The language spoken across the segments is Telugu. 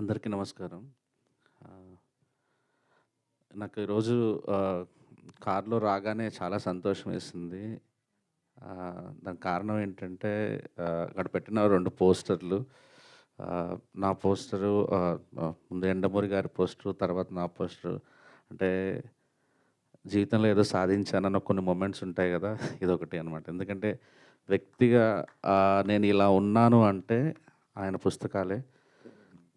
అందరికీ నమస్కారం. నాకు ఈరోజు కారులో రాగానే చాలా సంతోషం వేసింది. దానికి కారణం ఏంటంటే అక్కడ పెట్టిన రెండు పోస్టర్లు. నా పోస్టరు ముందు ఎండమూరి గారి పోస్టరు తర్వాత నా పోస్టరు. అంటే జీవితంలో ఏదో సాధించానన్న కొన్ని మూమెంట్స్ ఉంటాయి కదా ఇదొకటి అనమాట ఎందుకంటే వ్యక్తిగా నేను ఇలా ఉన్నాను అంటే ఆయన పుస్తకాలే.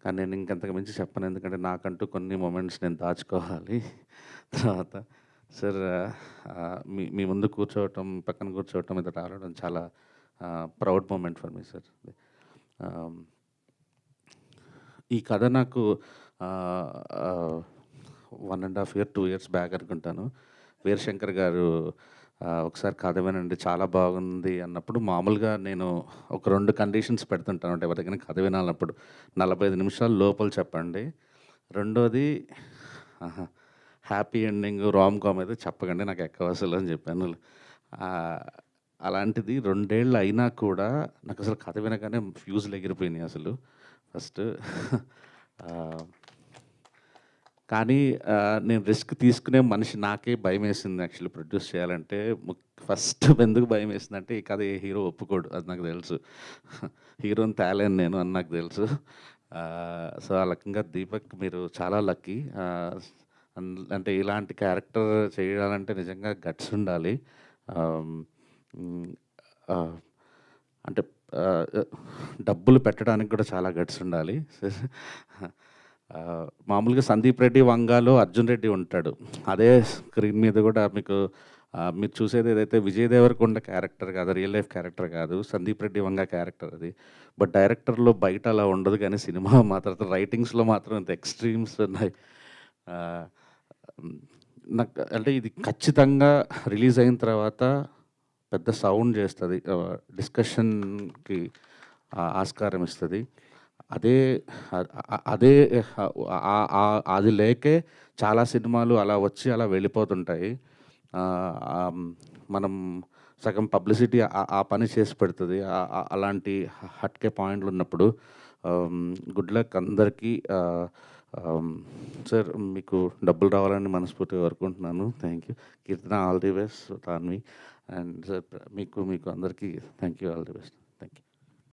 కానీ నేను ఇంకంతకు మించి చెప్పను. ఎందుకంటే నాకంటూ కొన్ని మూమెంట్స్ నేను దాచుకోవాలి. తర్వాత సార్ మీ మీ ముందు కూర్చోవటం పక్కన కూర్చోవటం ఇది రావడం చాలా proud moment for me sir ఈ కథ నాకు one and half year two years back అనుకుంటాను. వీరశంకర్ గారు ఒకసారి కథ వినండి చాలా బాగుంది అన్నప్పుడు మామూలుగా నేను ఒక రెండు కండిషన్స్ పెడుతుంటాను. అంటే ఎవరికైనా కథ వినాలన్నప్పుడు నలభై ఐదు నిమిషాలు లోపల చెప్పండి. రెండోది హ్యాపీ ఎండింగ్ రామ్ కామ్ అయితే చెప్పకండి నాకు ఎక్క అసలు అని చెప్పాను. అలాంటిది రెండేళ్ళు అయినా కూడా నాకు అసలు కథ వినగానే ఫ్యూజ్లు ఎగిరిపోయినాయి అసలు. ఫస్ట్ కానీ నేను రిస్క్ తీసుకునే మనిషి నాకే భయం వేసింది యాక్చువల్లీ ప్రొడ్యూస్ చేయాలంటే. ఫస్ట్ ఎందుకు భయం వేసిందంటే ఈ కథ ఏ హీరో ఒప్పుకోడు అది నాకు తెలుసు. హీరోని తేలేను నేను అని నాకు తెలుసు. సో ఆ రకంగా దీపక్ మీరు చాలా లక్కీ. అంటే ఇలాంటి క్యారెక్టర్ చేయాలంటే నిజంగా గట్స్ ఉండాలి. అంటే డబ్బులు పెట్టడానికి కూడా చాలా గట్స్ ఉండాలి. మామూలుగా సందీప్ రెడ్డి వంగాలో అర్జున్ రెడ్డి ఉంటాడు. అదే స్క్రీన్ మీద కూడా మీకు మీరు చూసేది ఏదైతే విజయ్ దేవరకొండ క్యారెక్టర్ కాదు రియల్ లైఫ్ క్యారెక్టర్ కాదు సందీప్ రెడ్డి వంగ క్యారెక్టర్ అది. బట్ డైరెక్టర్లో బయట అలా ఉండదు కానీ సినిమా మాత్రం రైటింగ్స్లో మాత్రం ఇంత ఎక్స్ట్రీమ్స్ ఉన్నాయి. నాకు అంటే ఇది ఖచ్చితంగా రిలీజ్ అయిన తర్వాత పెద్ద సౌండ్ చేస్తుంది. డిస్కషన్కి ఆస్కారం ఇస్తుంది. అదే అదే అది లేకే చాలా సినిమాలు అలా వచ్చి అలా వెళ్ళిపోతుంటాయి. మనం సగం పబ్లిసిటీ ఆ పని చేసి పెడుతుంది. అలాంటి హట్కే పాయింట్లు ఉన్నప్పుడు గుడ్ లక్ అందరికీ సార్ మీకు డబ్బులు రావాలని మనస్ఫూర్తిగా కోరుకుంటున్నాను. Thank you. Keerthana all the best Tanvi. And sir మీకు మీకు అందరికీ thank you all the best. Thank you.